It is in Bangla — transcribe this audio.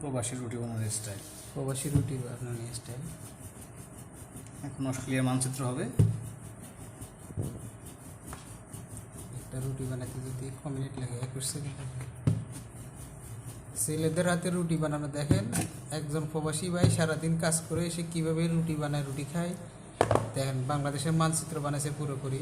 প্রবাসী রুটি বানানোর স্টাইল প্রবাসী রুটি বানানোর স্টাইল এখন মানচিত্র হবে। একটা রুটি বানাতে যদি ক মিনিট লাগে একুশ সেকেন্ড ছেলেদের হাতে রুটি বানানো দেখেন একজন প্রবাসী ভাই সারাদিন কাজ করে এসে কীভাবে রুটি বানায় রুটি খায়। দেখেন বাংলাদেশের মানচিত্র বানাইছে পুরোপুরি।